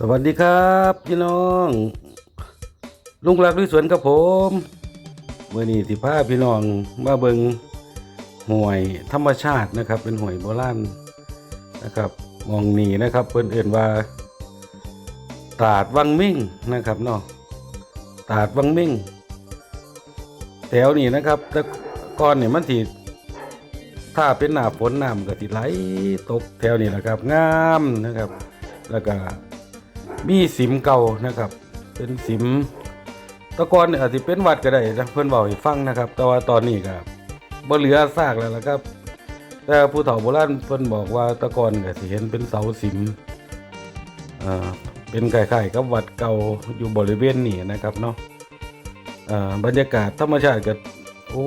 สวัสดีครับพี่น้อง ลุงหลักด้วยสวนกับผมเมื่อนี้ที่พาพี่น้องมาเบิงห่วยธรรมชาตินะครับ เป็นห่วยโบราณนะครับมองนีนะครับเพิ่นเอื่นว่าตาดวังมิ่งนะครับเนาะตาดวังมิ่งแถวนี้นะครับแต่ก่อนเนี่ยมันที่ถ้าเป็นหน้าฝนน้ำก็ที่ไหลตกแถวนี้แหละครับ งามนะครับ แล้วก็ มีสิมเก่านะครับ เป็นสิมตะกอนเนี่ยอาจจะเป็นวัดก็ได้นะเพื่อนบอกให้ฟังนะครับ แต่ว่าตอนนี้ก็บ่เหลือซากแล้วละครับ แต่ผู้เฒ่าโบราณเพิ่อนบอกว่าตะกอนก็สิเห็นเป็นเสาสิมอ่าเป็นคล้ายๆกับวัดเก่าอยู่บริเวณนี้นะครับเนาะอ่าบรรยากาศธรรมชาติก็โอ้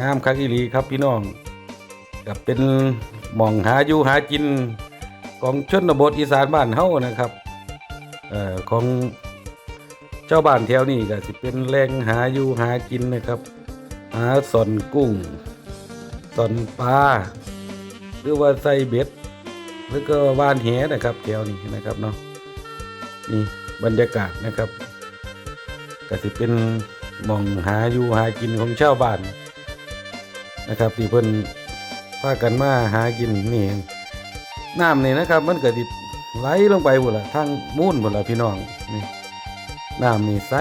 งามคักอีหลีครับพี่น้องกับเป็นหม่องหาอยู่หากินของชนบทอีสานบ้านเฮานะครับ เอ่อของเจ้าบ้านแถวนี้ก็สิเป็นแหล่งหาอยู่หากินนะครับ หาสอนกุ้งสอนปลาหรือว่าใส่เบ็ดหรือก็ว่านแหนะครับแถวนี้นะครับเนาะนี่บรรยากาศนะครับก็สิเป็นมองหาอยู่หากินของชาวบ้านนะครับที่เพิ่นพากันมาหากินนี่น้ำนี่นะครับ มันก็ดิ ไหลลงไปหมดละทั้งมูนหมดละพี่น้องนี่น้ำนี่ใส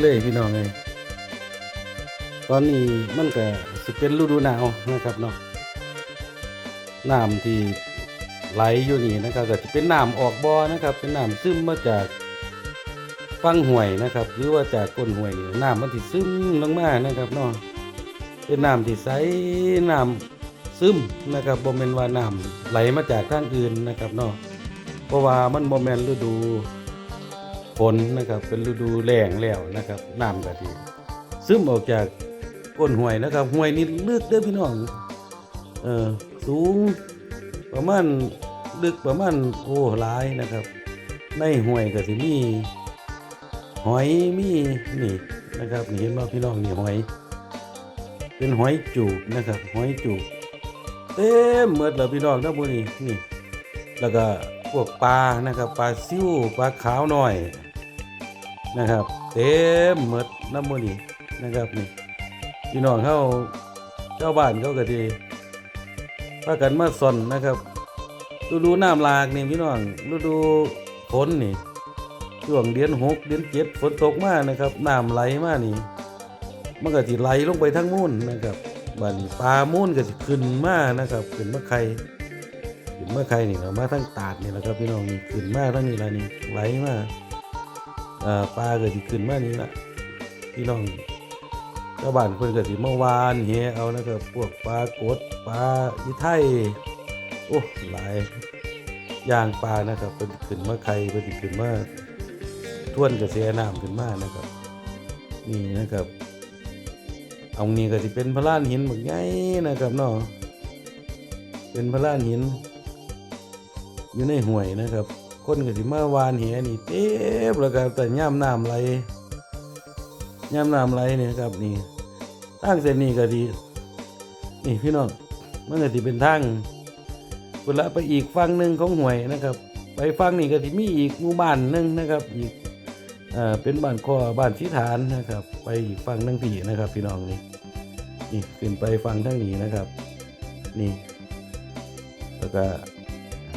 เลยพี่น้องเลยตอนนี้มันก็สิเป็นฤดูหนาวนะครับเนาะน้ำที่ไหลอยู่นี่นะครับก็จะเป็นน้ำออกบ่อนะครับ เป็นน้ำซึมมาจากฟังห่วยนะครับ หรือว่าจากก้นห่วยนี่น้ำมันที่ซึมลงมานะครับเนาะเป็นน้ำที่ใสน้ำซึมนะครับบ่แม่นว่าน้ำไหลมาจากทางอื่นนะครับเนาะ เพราะว่ามันบ่แม่นฤดูฝนนะครับเป็นฤดูแล้งแล้วนะครับน้ำก็ที่ซึมออกจากก้นห้วยนะครับห้วยนี่ลึกเด้อพี่น้องเออสูงประมาณลึกประมาณโอ้หลายนะครับ ในห้วยก็สิมีหอยมีนี่นะครับนี่เห็นบ่พี่น้องนี่หอย เป็นหอยจูบนะครับหอยจูบเต็มหมดเลยพี่น้องทั้งหมดนี่นี่ แล้วก็ พวกปลานะครับปลาซิ่วปลาขาวหน่อยนะครับ เต็มหมดน้ำมันนี่นะครับนี่พี่น้องเขาเจ้าบ้านเขาก็ดีพากันมาสอนนะครับฤดูน้ำหลากนี่พี่น้องฤดูฝนนี่ช่วงเดือนหกเดือนเจ็ดฝนตกมากนะครับน้ำไหลมากนี่มันก็สิไหลลงไปทั้งมุ่นนะครับบานี้ปลามูนก็สิขึ้นมากนะครับขึ้นมาไข่ มาไข่นี่เรามาทั้งตาดนี่แหละครับพี่น้องนี่ขึ้นมาทั้งนี้ละนี่ไหลมาอ่าปลาเก็สิขึ้นมานี่ละพี่น้องชาวบ้านเพิ่นก็สิมาวานเฮเอานะครับพวกปลากดปลาอีไทยโอ้หลายย่างปลานะครับเพิ่นขึ้นมาไข่เพิ่นขึ้นมาท่วนกระแสน้ำขึ้นมานะครับ นี่นะครับ เอานี่ก็สิเป็นพระลานหินบักใหญ่นะครับเนาะเป็นพระลานหิน อยู่ในห้วยนะครับ คนก็สิมาวานแหนี่เต็มแล้วก็แต่ย่ำน้ำไหลย่ำน้ำไหลเนี่ยครับนี่ทางเส้นนี้ก็ดีนี่พี่น้องมันก็สิเป็นทางเวลาไปอีกฝั่งหนึ่งของห้วยนะครับ ไปฝั่งนี้ก็สิมีอีกหมู่บ้านหนึ่งนะครับ อีกอ่าเป็นบ้านคอบ้านชิฐานนะครับ ไปอีกฝั่งหนึงพี่นะครับ พี่น้องนี่นี่ขึ้นไปฟังทั้งนี้นะครับ นี่แล้วก็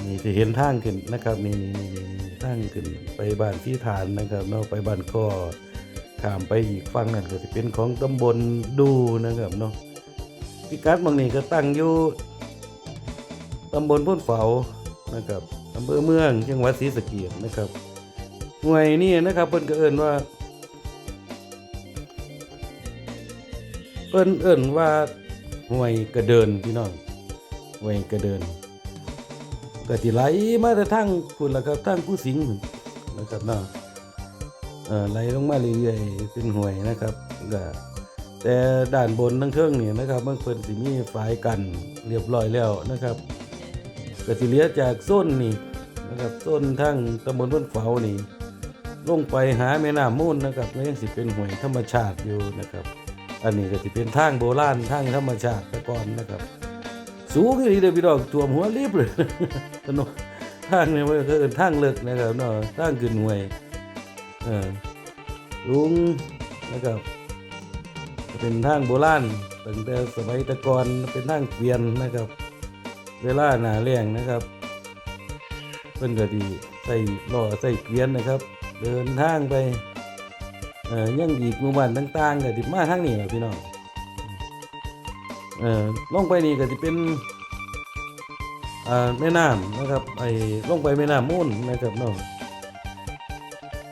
นี่จะเห็นทางขึ้นนะครับนี่นี่นี่นี่ทางขึ้นไปบ้านที่ฐานนะครับเนาะไปบ้านข้อขามไปอีกฝั่งนั่นก็จะเป็นของตำบลดูนะครับเนาะพิกัดบางนี้ก็ตั้งอยู่ตำบลพ้นเฝานะครับอำเภอเมืองจังหวัดศรีสะเกษนะครับหน่วยนี่นะครับเพิ่นก็เอิ้นว่า เอิ้นเอิ้นว่าห้วยกระเดินพี่น้องห้วยกระเดิน ก็สิไหลมาแต่ทางพุ่นล่ะครับทางผู้สิงห์พุ่นนะครับเนาะเอ่อไหลลงมาเรื่อยๆเป็นห้วยนะครับก็แต่ด้านบนทั้งเทิงนี่นะครับมันเพิ่นสิมีฝายกันเรียบร้อยแล้วนะครับก็สิเหลือจากโซนนี่นะครับโซนทางตำบลพ้นเฝานี่ลงไปหาแม่น้ำมูลนะครับแล้วยังสิเป็นห้วยธรรมชาติอยู่นะครับ อันนี้ก็จะเป็นทางโบราณทางธรรมชาติแต่ก่อนนะครับ สูงที่เดียวพี่น้องท่วมหัวรีบเลยถนนทางเนี่ยมันก็เอิ้นทางเลิกนะครับเนาะทางขึ้นห้วยเออลุงนะครับเป็นทางโบราณตั้งแต่สมัยตะกอนเป็นทางเกวียนนะครับ เวลาหนาแรงนะครับเพิ่นก็ดีใส่ล้อใส่เกวียนนะครับ เดินทางไปเอ่อยังอีกหมู่บ้านต่างๆก็สิมาทางนี้แหละพี่น้อง เอ่อลงไปนี่ก็สิเป็นอ่าแม่น้ำนะครับไอ้ลงไปแม่น้ำมูลนะครับเนาะ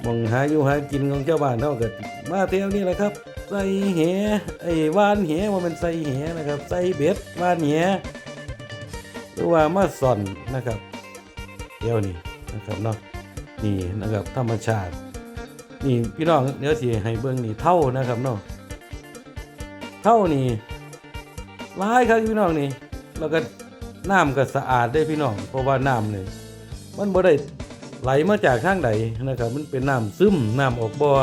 หมองหาอยู่หากินของชาวบ้านเฮาก็มาเที่ยวนี่แหละครับ ใส่แหไอ้ว่านแหว่ามันใส่แหนะครับ ใส่เบ็ดว่านแหหรือว่ามาส่อนนะครับเดี๋ยวนี้นะครับเนาะนี่นะครับธรรมชาติ นี่พี่น้องเดี๋ยวสิให้เบิ่งนี่เท่านะครับเนาะเท่านี่ หลายครับพี่น้องนี่แล้วก็น้ำก็สะอาดได้พี่น้องเพราะว่าน้ำนี่มันบ่ได้ไหลมาจากทางใดนะครับ มันเป็นน้ำซึมน้ำออกบ่อ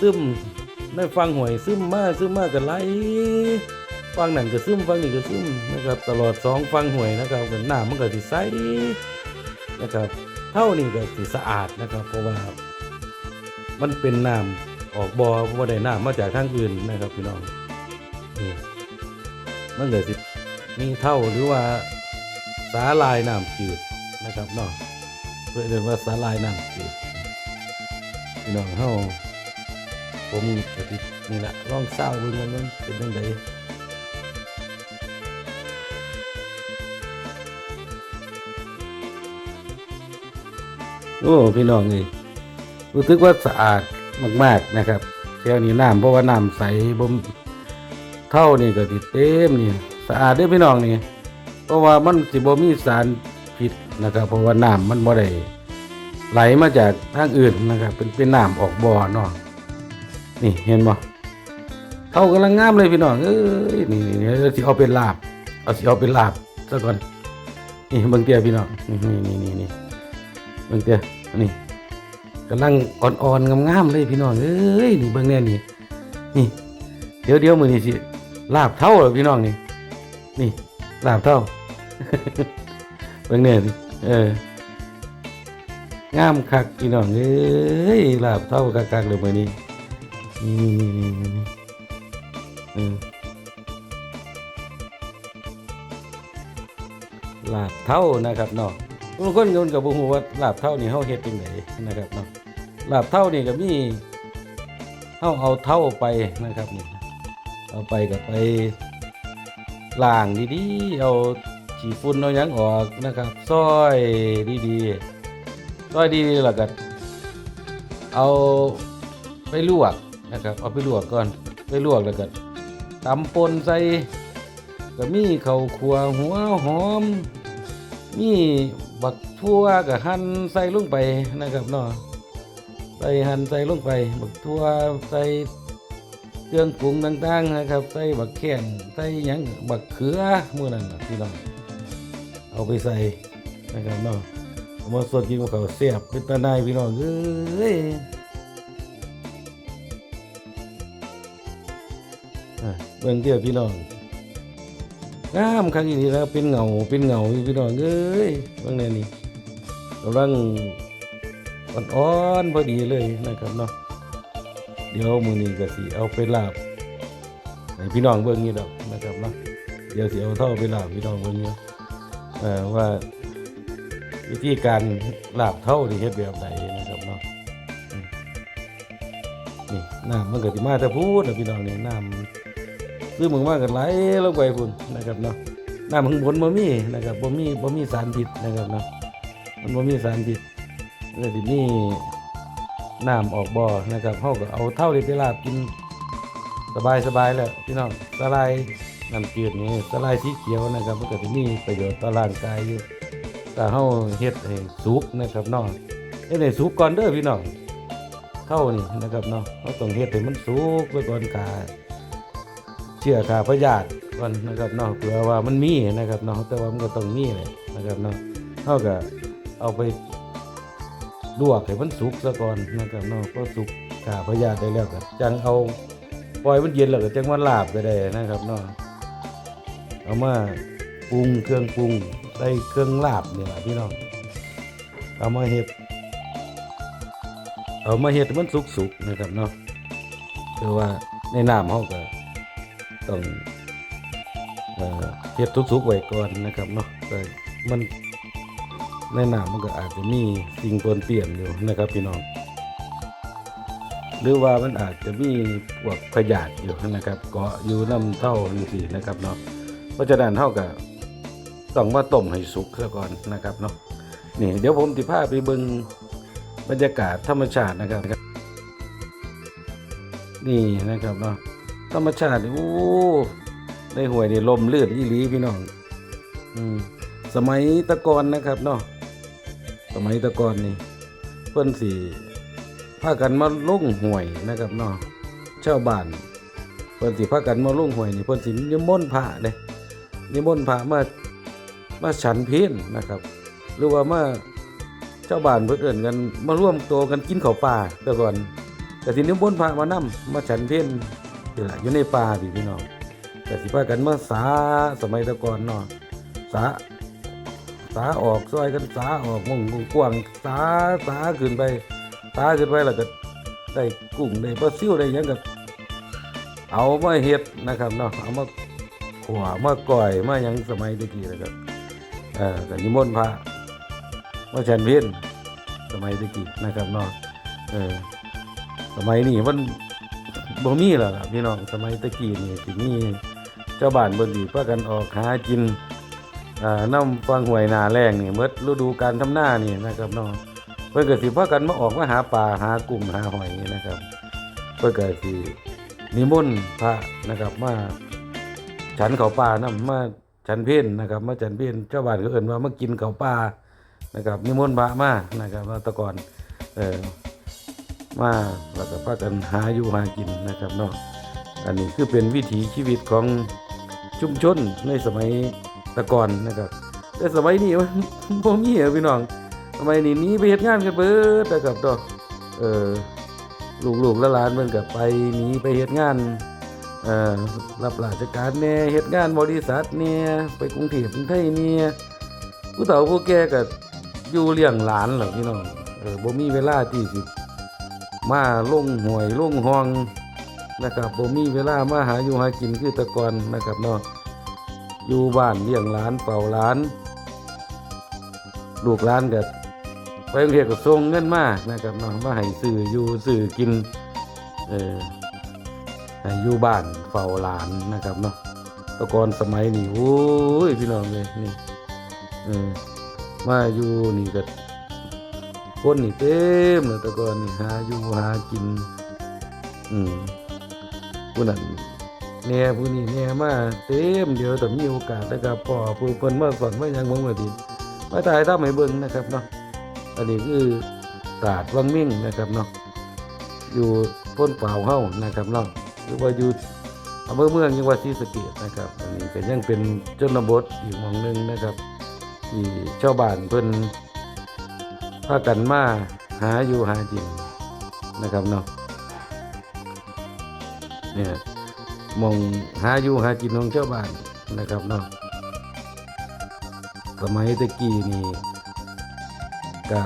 ซึมในฟังห่วยซึมมาซึมมาก็ไหลฟังนั่นก็ซึมฟังนี่ก็ซึมนะครับ ตลอดสองฟังห่วยนะครับกันน้ำมันก็สิใสนะครับเท่านี้ก็สิสะอาดนะครับ เพราะว่า มันเป็นน้ำออกบ่อบ่ได้น้ำมาจากทางอื่นนะครับพี่น้องนี่ มันก็สิมีเท่าหรือว่าสาลายน้ำจืดนะครับเนาะเพื่อเรียกว่าสาลายน้ำจืดพี่น้องเฮาผมก็สินี่แหละลองเศร้าเบิ่งกันมันเป็นจังไดโอ้พี่น้องนี่รู้สึกว่าสะอาดมาก ๆนะครับแถวนี้น้ำเพราะว่าน้ำใสบ่ม เท่านี่ก็ติเต็มนี่สะอาดเด้พี่น้องนี่เพราะว่ามันสิบ่มีสารพิษนะครับเพราะว่าน้ำมันบ่ได้ไหลมาจากทางอื่นนะครับ เป็นเป็นน้ำออกบ่อเนาะนี่เห็นบ่เท่ากำลังงามเลยพี่น้องเอ้ยนี่นี่เสิเอาเป็นลาบเอาสิเอาเป็นลาบซะก่อนนี่เบิ่งเตี้ยพี่น้องนี่นี่นี่นี่เบิ่งเตี้ยนี่กำลังอ่อนๆงามๆเลยพี่น้องเอ้ยนี่เบิ่งแน่นี่นี่เดี๋ยวเดี๋ยวมือนี่สิ ลาบเท่าเหรอพี่น้องนี่ นี่ลาบเท่าเบิ่งแน่นี่เอองามคักพี่น้องเอ้ยลาบเท่าคักๆเลยมื้อนี้นี่นี่นี่นี่นี่เออลาบเท่านะครับเนาะบางคนโยนกับบุหัวาลาบเท่านี่เฮาเฮ็ดจังไดนะครับเนาะลาบเท่านี่ก็มีเฮาเอาเท่าไปนะครับนี่ เอาไปก็ไปล้างดีๆ เอาขี้ฝุ่นเอาหยังออกนะครับซอยดีๆซอยดีๆแล้วก็เอาไปลวกนะครับเอาไปลวกก่อนไปลวกแล้วก็ตำปนใส่ก็มีข้าวคั่วหัวหอม มีบักทั่วกับหั่นใส่ลงไปนะครับเนาะใส่หั่นใส่ลงไปบักทั่วใส่ เครื่องปรุงต่างๆนะครับใส่บักแข้งใส่ยังบักเขือมื้อนั้นนะพี่น้องเอาไปใส่นะครับเนาะเอามาสดกินกับข้าวเสียบเป็นตาหนายพี่น้องเอ้ยเบิ่งเดียวพี่น้องงามครั้งนี้แล้วเป็นเงาเป็นเงาพี่น้องเอ้ยบางแนนี่กำลังอ่อนๆพอดีเลยนะครับเนาะ เดี๋ยวมือนี้ก็สิเอาไปลาบให้พี่น้องเบิ่งนี่ดอกนะครับเนาะเดี๋ยวสิเอาเท่าไปลาบพี่น้องเบิ่งเนี่เอ่อว่าวิธีการลาบเท่าที่เฮ็ดแบบใดนะครับเนาะนี่น้ำมันก็สิมาแต่พูดนะพี่น้องนี่น้ำซื้อมึงมากกันไหลลงไปพุ่นนะครับเนาะน้ำข้างบนบ่มีนะครับบ่มีบ่มีสารพิษนะครับเนาะมันบ่มีสารพิษเลยสิมี น้ำออกบ่อนะครับเฮาก็เอาเท่าที่ไปลาบกินสบายสบายแล้วพี่น้องสลายน้ำจืดนี่สลายสีเขียวนะครับมันก็สิมีประโยชน์ต่อร่างกายอยู่แต่เฮาเฮ็ดให้สุกนะครับเนาะเฮ็ดให้สุกก่อนเด้อพี่น้องเท่านี่นะครับเนาะเฮาต้องเฮ็ดให้มันสุกไว้ก่อนกาเชื่อขาพยาธิก่อนนะครับเนาะเผื่อว่ามันมีนะครับเนาะแต่ว่ามันก็ต้องมีเลยนะครับเนาะเท่ากับเอาไป ลวกให้มันสุกซะก่อนนะครับเนาะพอสุกขาพยาได้แล้วก็จังเอาปล่อยมันเย็นแล้วก็จังมาลาบไปได้นะครับเนาะเอามาปรุงเครื่องปรุงใส่เครื่องลาบนี่แหละพี่น้องเอามาเฮ็ดเอามาเฮ็ดมันสุกๆนะครับเนาะคือว่าในน้ำเฮาก็ต้องเอ่อเฮ็ดสุกๆไว้ก่อนนะครับเนาะแต่มัน ในน้ำมันก็อาจจะมีสิ่งปนเปื้อนอยู่นะครับพี่น้อง หรือว่ามันอาจจะมีพวกพยาธิอยู่นะครับ เกาะอยู่น้ำเท่าจังซี่นะครับเนาะเพราะฉะนั้นเท่ากับต้องมาต้มให้สุกซะก่อนนะครับเนาะนี่เดี๋ยวผมสิพาไปเบิงบรรยากาศธรรมชาตินะครับ นี่นะครับเนาะธรรมชาติโอ้ในห้วยนี่ลมลื่นอีหลีพี่น้อง อืมสมัยตะกอนนะครับเนาะ สมัยตะกอนนี่เพิ่อนสิพากันมาลุ่งห้วยนะครับเนาะชาวบ้านเพิ่อนสิพากันมาลุ่งห้วยนี่เพิ่อนสินิมนต์พระเด้นิมนต์พระมามาฉันเพลนนะครับ หรือว่ามาชาวบ้านเพิ่นเอิ้นกันมาร่วมโตวกันกินข้าวปลาแต่ก่อนแต่ทีนี้บนพระมานํมาฉันเพลนอยู่ละอยู่ในป่าพี่พี่น้องแต่สิพากันมาสาสมัยตะก่อนเนาะสา สาออกซอยกันสาออกมงกว้างสาสาขึ้นไปสาขึ้นไปแล้วก็ได้กุ้งได้ปลาซิวได้ยังกับเอามาเฮ็ดนะครับเนาะเอามาขวามาก่อยมายังสมัยตะกี้นะครับเอ่อก็นิมนต์พระมาฉันเพลนสมัยตะกี้นะครับเนาะเออสมัยนี้มันบ่มีแล้วล่ะพี่น้องสมัยตะกี้นี่สิมีเจ้าบ้านเบิ่นดีพากันออกหากิน น้ำฟังหวยนาแรงนี่หมดฤดูการทำนานี่นะครับเนาะเพิ่นก็สิพากันมาออกมาหาปลาหากุ้งหาหอยนี่นะครับ เพิ่นก็สินิมนต์พระนะครับมาฉันเขาป่านํมาฉันเพลนนะครับ มาฉันเพลเจ้าบ้านก็เอิ้นว่ามากินเขาป่านะครับนิมนต์พระมานะครับว่าตะก่อนเออมาแล้วก็พากันหาอยู่หากินนะครับเนาะอันนี้คือเป็นวิถีชีวิตของชุมชนในสมัย ตะก่อนนะครับแต่สมัยนี้มันบ่มีอพี่น้องสมัยนี้นี้ไปเฮ็ดงานกันเบิดนะครับเนาะเออลูกๆและหลานเพิ่นก็ไปหนีไปเฮ็ดงานเอ่อรับราชการแหน่เฮ็ดงานบริษัทแหน่ไปกรุงเทพกรุงไทยเนี่ยผู้เฒ่าผู้แก่ก็อยู่เลี้ยงหลานแหละพี่น้องเออบ่มีเวลาที่สิมาลงหวยลงห้องนะครับบ่มีเวลามาหาอยู่หากินคือตะกอนนะครับเนาะ อยู่บ้านเลี้ยงหลานเป่าหลาน ลูกหลานก็ไปโรงเรียนก็ส่งเงินมานะครับเนามาให้ซื้ออยู่ซื้อกินเออให้อยู่บ้านเฝ้าหลานนะครับเนาะตะกอนสมัยนี้โอ้ยพี่น้องเลยนี่เออมาอยู่นี่ก็คนนี่เต็มเลยต่ก่อนนี่หาอยู่หากินอืมผู้นั้น แหน่ผู้นี้แหน่มาเต็มเดี๋ยวแต่มีโอกาสนะครับพ่อผู้เพิ่นมาสอนมาหยังบ่มาดีมาถ่ายทำให้เบิ่งนะครับเนาะอันนี้คือศาสตร์วังมิ่งนะครับเนาะอยู่พ้นเปล่าเฮานะครับเนาะหรือว่าอยู่อำเภอเมืองจังหวัดศรีสะเกษนะครับ อันนี้ก็ยังเป็นชนบทอีกหม่องหนึงนะครับที่ชาวบ้านเพิ่นพากันมาหาอยู่หากินนะครับเนาะเนี่ย มองหาอยู่หากินของชาวบ้านนะครับเนาะสมัยตะกี้นี่ก็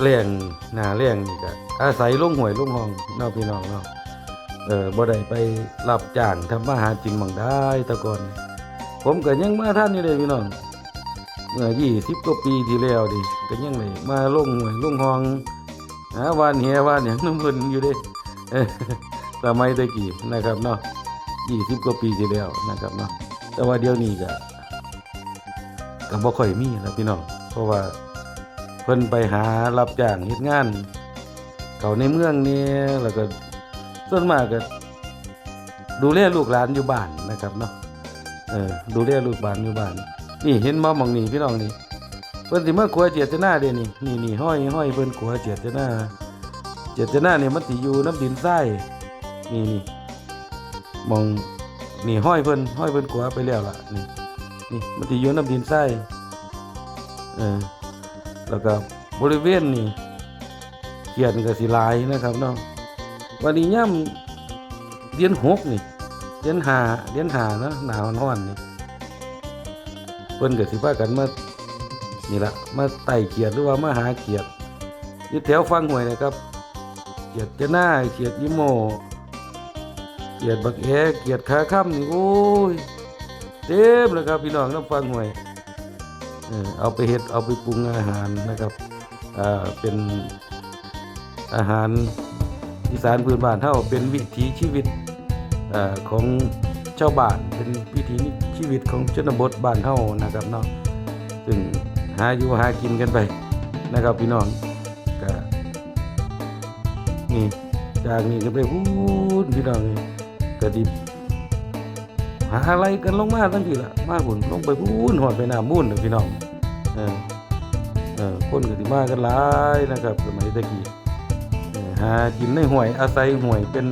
แรงหนาแรงนี่ก็อาศัยลงหวยลงห้องเนาะพี่น้องเนาะเออบ่ได้ไปรับจ้างทำมาหากินหม่องได้แตะก่อนผมก็ยังมาท่านอยู่เลยพี่น้องเมื่อยี่สิบกว่าปีที่แล้วดิก็ยังเลยมาลงหวยลงห้องหาวานเฮียวานอย่างน้ำเพิ่นอยู่เด้สมัยตะกี้นะครับเนาะ ยี่สิบกว่าปีที่แล้วนะครับเนาะแต่ว่าเดี๋ยวนี้ก็ก็บ่ค่อยมีแล้วพี่น้องเพราะว่าเพิ่นไปหารับจ้างเฮ็ดงาน เขาในเมืองนี่แล้วก็ส่วนมากก็ดูแลลูกหลานอยู่บ้านนะครับเนาะเออดูแลลูกบ้านอยู่บ้าน นี่เห็นมาหมองนี่พี่น้องนี่เพิ่นสิมาขัวเจียดนาเด้นี่นี่นี่ห้อยห้อยเพิ่นขัวเจียดนาเจียดนาเนี่ยมันสิอยู่น้ำดินทรายนี่นี่ มองนี่ห้อยเพิ่นห้อยเพิ่นขัวไปแล้วล่ะนี่นี่มันสิอยู่น้ำดินทรายเออแล้วก็บริเวณนี่เขียนก็สิหลายนะครับเนาะวันนี้ย่ำเดือนหกนี่เดือนหาเดือนหาเนาะหนาวร้อนนี่เพิ่นก็สิพากันมานี่ละมาไต่เขียดหรือว่ามาหาเขียดอยู่แถวฟังหวยนะครับเขียดจะหน้าเขียดยิโม เขียดบักแอเขียดขาค่ำนี่โอ้ยเต็มเลยครับพี่น้องน้ำฟังหวยเออเอาไปเฮ็ดเอาไปปรุงอาหารนะครับอ่าเป็นอาหารอีสานพื้นบ้านเท่าเป็นวิถีชีวิตอ่าของชาวบ้านเป็นวิถีชีวิตของชนบทบ้านเท่านะครับเนาะซึ่งหาอยู่หากินกันไปนะครับพี่น้องก็นี่จากนี้ก็ไปพูดพี่น้องนี่ ก็ดิหาอะไรกันลงมาทั้งทีละมาบุญลงไปพูนหอดไปหน้ามุ่นเด้อพี่น้องเออเออคนก็สิมากันหลายนะครับสมัยตะกี้หากินในห่วยอาศัยห่วยเป็น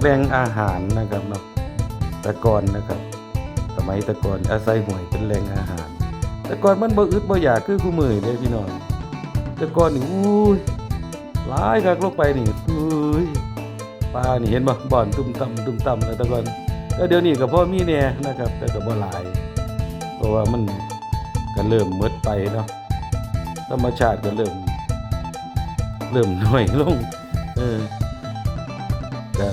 แหล่งอาหารนะครับเนาะต่ก่อนนะครับ สมัยต่ก่อนอาศัยห่วยเป็นแหล่งอาหารต่ก่อนมันบ่อึดบ่อยากคือคู่มือเด้พี่น้องต่ก่อนนี่อุ้หลายคักลงไปนี่อุ้ย ปลานี่เห็นบ่บ่อนตุ้มต่ำตุ้มต่ำแล้วแต่ก่อนแล้วเดี๋ยวนี้ก็พ่อมีแน่นะครับ แต่ก็บ่หลาย เพราะว่ามันก็เริ่มหมดไปเนาะธรรมชาติก็เริ่ม เริ่มน้อยลง เออก็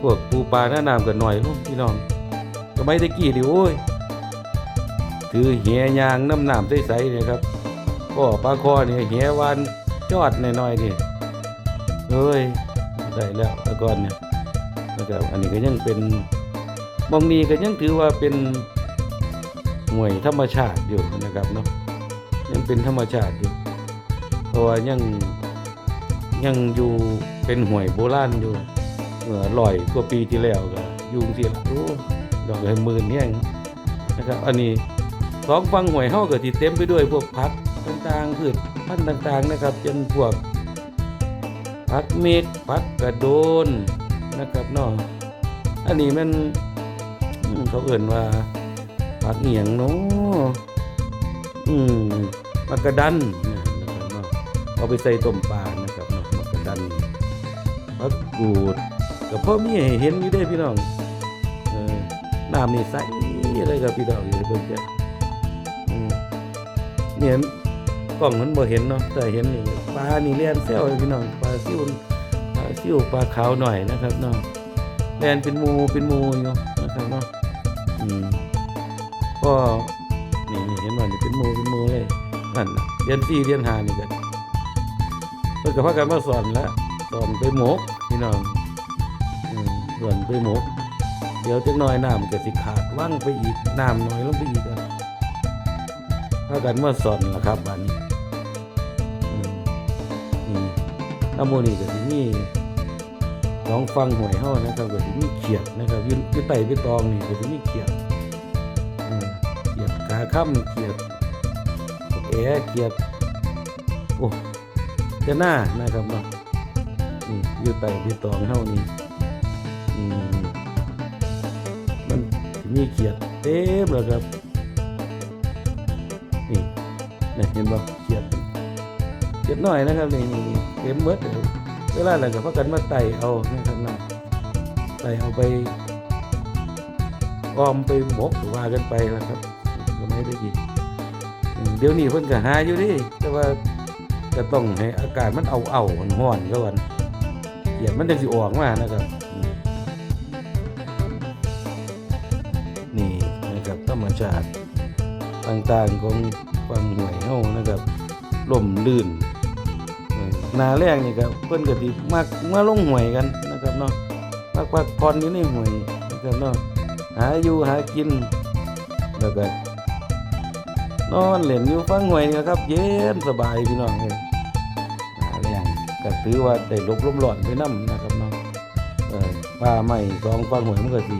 พวกปูปลาหน้าน้ำก็น้อยลงพี่น้องสมัยตะกี้นี่โอ้ยถือเหียยางน้ำหนามใสๆเนี่ยครับก็ปลาคอเนี่ยเหียวานจอดหน่อยๆนี่เอ้ย ได้แล้วตะกอนเนี่ยนะครับอันนี้ก็ยังเป็นมองนี้ก็ยังถือว่าเป็นหน่วยธรรมชาติอยู่นะครับเนาะยังเป็นธรรมชาติอยู่เพราะว่ายังยังอยู่เป็นห่วยโบราณอยู่เมื่อร้อยกว่าปีที่แล้วก็ยุงสิละโอ้ดอกเลยหมื่นเนี่ยนะครับอันนี้สองฟังหวยเฮาก็สิเต็มไปด้วยพวกผักต่างๆพืชพันธุ์ต่างๆนะครับจนพวก ผักเมกผักกระโดนนะครับเนาะอันนี้มันเขาเอื่นว่าผักเอียงเนาะอืมมักกระดันเนี่ยนะครับเนาะเอาไปใส่ต้มปลานะครับเนาะมักกระดันผักกูดก็พอมีให้เห็นอยู่เด้พี่น้องเออน้ำนี่ใสเลยครับพี่น้องอยู่เบิ่งจ้ะอืมเนี่ย กล้องมันบ่เห็นเนาะแต่เห็นนี่ปลานี่เลียนเซลพี่น้องปลาซิวปลาซิวปลาขาวหน่อยนะครับเนาะแลนเป็นมูเป็นมูอยู่นะครับเนาะอืมก็นี่นี่เห็นว่านี่เป็นมูเป็นมูเลยนั่นน่ะเรียนสี่เรียนหานี่กันเพิ่นก็พากันมาสอนแล้วสอนไปหมกพี่น้องอืมสอนไปหมกเดี๋ยวจักหน่อยน้ำมันก็สิขาดว่างไปอีกน้ำน้อยลงไปอีกอะถ้ากันเมื่อสอนล่ะครับอันนี้ น้ำโมนี่ก็สิมีน้องฟังหวยเฮานะครับก็สิมีเขียดนะครับยืนยืนไต่ไปตองนี่ก็สิมีเขียดเขียดขาค่ำเขียดแอเขียดโอ้จะหน้านะครับเนาะนี่ยู่ไต่ไปตองเฮานี่มมันสิมีเขียดเต็มเลยครับนี่นี่เห็นบ่เขียด เขียดน้อยนะครับนี่นี่เต็มเบิดเลยเวลาอะไรก็พักกันมาไต่เอานะครับนะไต่เอาไปออมไปหมกว่ากันไปนะครับก็ไม่ได้กินเดี๋ยวนี้เพิ่นก็หาอยู่ดิแต่ว่าจะต้องให้อากาศมันเอาเอาๆร้อนก่อนเขียดมันจะสิออกมานะครับ นี่นะครับธรรมชาติต่างๆของฟังหวยเฮานะครับล่มลื่น นาแรงนี่ครับเพิ่นก็สิมักมาลงหวยกันนะครับเนาะมักพักผ่อนอยู่ในหวยนะครับเนาะหาอยู่หากินแล้วก็นอนเล่นอยู่ฟังหวยนี่ครับ เย็นสบายพี่น้องเอ้ยนาแรงก็ถือว่าได้ลบลมร้อนไปนํนะครับเนาะเออป่าใหม่สองฟังหวยมันก็สิ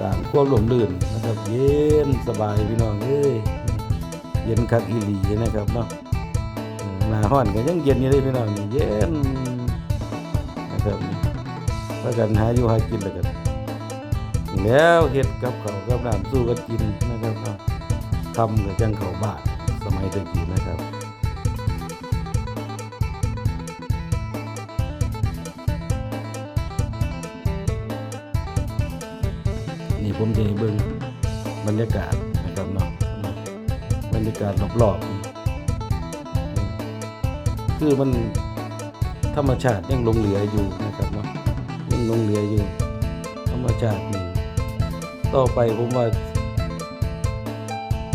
สร้างความร่มรื่นนะครับ เย็นสบายพี่น้องเอ้ยเย็นคักอีหลีนะครับเนาะเออห นาห้อนก็ยังเย็นอยู่เลยพี่น้องเย็นนะครับถ้ากันหาอยู่หากินแล้วกันแล้วเฮ็ดกับเขากับน้ำสู้กันกินนะครับทำกับจังเขาบ้านสมัยตะกี้นะครับนี่ผมจะเบิ่งบรรยากาศนะครับเนาะบบรรยากาศรอบๆ คือมันธรรมชาติยังลงเหลืออยู่นะครับเนาะยังลงเหลืออยู่ ธรรมชาตินี่ต่อไปผมว่า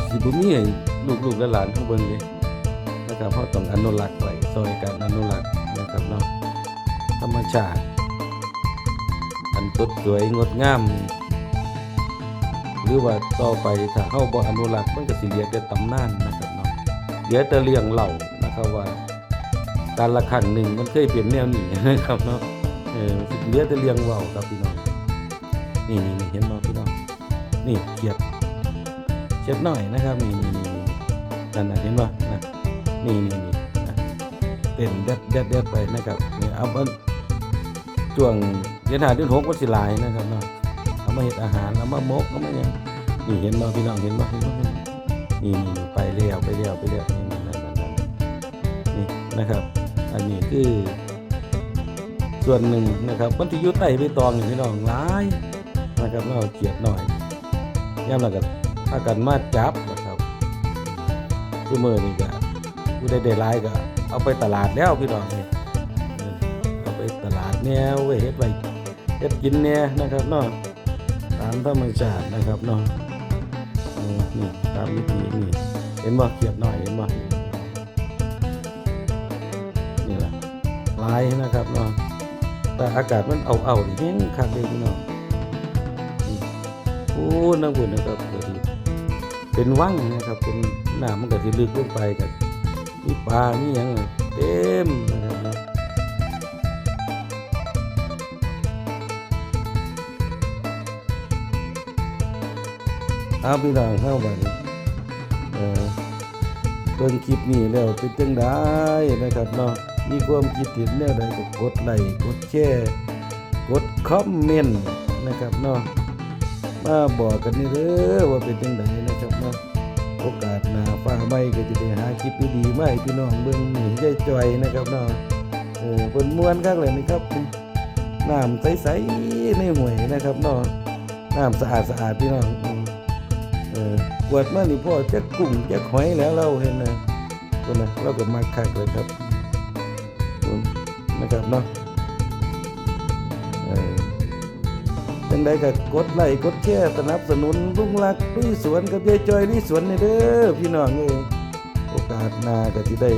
สิบุมีให้ลูกๆและหลานทุกเบิ่งเลยนะครับเพราะต้องอนุรักษ์ไว้ซอยการอนุรักษ์นะครับเนาะธรรมชาติ อันสดสวยงดงาม หรือว่าต่อไปถ้าเฮาบ่อนุรักษ์มันก็สิเหลือแต่ตำนานนะครับเนาะเหลือแต่เรื่องเล่านะครับว่า การละครั้งหนึ่งมันเคยเป็นแนวนี้นะครับเนาะเออเลือแต่เรื่องว้าวครับพี่น้องนี่นี่นี่เห็นบ่พี่น้องนี่เขียดเขียดหน่อยนะครับนี่นี่นี่นี่นั่นน่ะเห็นบ่นะนี่นี่นี่นะเต้นเด็ดเด็ดเด็ดไปนะครับนี่เอามันช่วงเดือนหาเดือนหกวันสิลายนะครับเนาะเอามาเฮ็ดอาหารเอามาหมกเอามาหยังนี่เห็นบ่พี่น้องเห็นบ่เห็นบ่เห็นบ่นี่นี่นี่ไปเลี้ยวไปเลี้ยวไปเลี้ยวนี่นั่นนั่นนั่นนี่นะครับ อันนี้คือ ส่วนหนึ่งนะครับมันที่อยู่ใต้ใบตองนี่พี่น้องหลายนะครับเราเกียดหน่อยย่ำแล้วก็พากันมาจับนะครับคือมือนี่ก็ผู้ใดได้หลายก็เอาไปตลาดแล้วพี่น้องเนี่เอาไปตลาดแนวไว้เฮ็ดไว้เฮ็ดกินเนี่ยนะครับเนาะตามธรรมชาตินะครับเนาะอืมนี่ตามวิธีนี่เห็นบ่เขียดหน่อยเห็นบ่ ลายนะครับเนาะแต่อากาศมันเอาเอาดิเห็นคักเลยพี่น้องโอ้นังบุญนะครับเดี๋ยวดิเป็นวังนะครับเป็นหน้ำมันก็สิลึกลงไปกันมีปลามีหยังเต็มนะครับเนาะเอาพี่น้องเข้าไป เบิ่งคลิปนี้แล้วเป็นจังไดนะครับเนาะมีความคิดเห็นแนวใดก็กดไลค์กดแชร์กดคอมเมนต์นะครับเนาะมาบอกกันนี่เด้อว่าเป็นจังไดนะครับเนาะโอกาสหน้าฟ้าใหม่ก็จะได้หาคลิปดีๆมาให้พี่น้องเบิ่งนี่ยายจ่อยนะครับเนาะเออเพิ่นม่วนคักเลยนะครับน้ำใสๆในห้วยนะครับเนาะน้ำสะอาดสะอาดพี่น้องเออ กวดมานี่พ่อจะกุ้งจะหอยแล้วเราเห็นนะคนนะเราก็มาคักเลยครับคุณนะครับเนาะเออจังใดก็กดไลค์กดแชร์สนับสนุนลุงรักลุยสวนกับยายจอยลุยสวนนี่เด้อพี่น้องเอ้ยโอกาสหน้าก็สิได้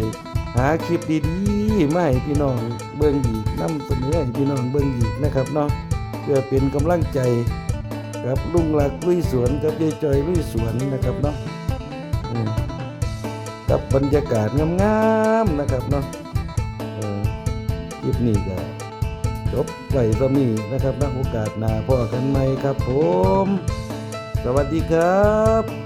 หาคลิปดีๆมาให้พี่น้องเบิ่งอีกนำเสนอให้พี่น้องเบิ่งอีกนะครับเนาะเพื่อเป็นกำลังใจ กับลุงหลักลุยสวนกับยายจอยลุยสวนนะครับเนาะกับบรรยากาศงามๆนะครับเนาะเออคลิปนี้ก็จบไว้สมีนะครับนะโอกาสหน้าพ่อกันใหม่ครับผม สวัสดีครับ